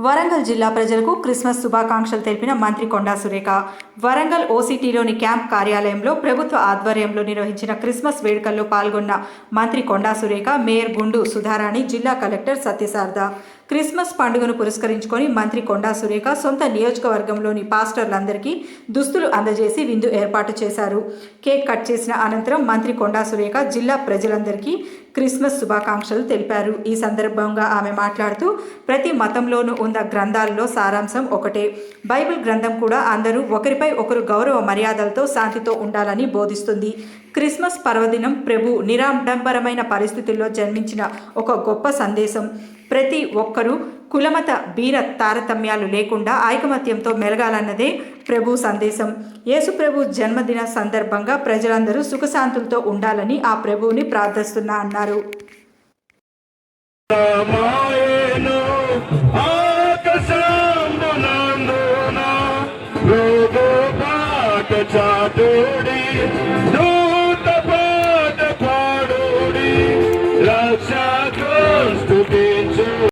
వరంగల్ జిల్లా ప్రజలకు క్రిస్మస్ శుభాకాంక్షలు తెలిపిన మంత్రి కొండా సురేఖ. వరంగల్ ఓసిటీలోని క్యాంప్ కార్యాలయంలో ప్రభుత్వ ఆధ్వర్యంలో నిర్వహించిన క్రిస్మస్ వేడుకల్లో పాల్గొన్న మంత్రి కొండా సురేఖ మేయర్ గుండు సుధారాణి జిల్లా కలెక్టర్ సత్యశారద క్రిస్మస్ పండుగను పురస్కరించుకొని మంత్రి కొండా సురేఖ సొంత నియోజకవర్గంలోని పాస్టర్లందరికీ దుస్తులు అందజేసి విందు ఏర్పాటు చేశారు. కేక్ కట్ చేసిన అనంతరం మంత్రి కొండా సురేఖ జిల్లా ప్రజలందరికీ క్రిస్మస్ శుభాకాంక్షలు తెలిపారు. ఈ సందర్భంగా ఆమె మాట్లాడుతూ ప్రతి మతంలోనూ ఉన్న గ్రంథాలలో సారాంశం ఒకటే. బైబిల్ గ్రంథం కూడా అందరూ ఒకరిపై ఒకరు గౌరవ మర్యాదలతో శాంతితో ఉండాలని బోధిస్తుంది. క్రిస్మస్ పర్వదినం ప్రభు నిరాడంబరమైన పరిస్థితుల్లో జన్మించిన ఒక గొప్ప సందేశం. ప్రతి ఒక్కరూ కులమత బీర తారతమ్యాలు లేకుండా ఐకమత్యంతో మెలగాలన్నదే ప్రభు సందేశం. యేసు ప్రభు జన్మదిన సందర్భంగా ప్రజలందరూ సుఖశాంతులతో ఉండాలని ఆ ప్రభువుని ప్రార్థిస్తున్నా అన్నారు. చాటుడి.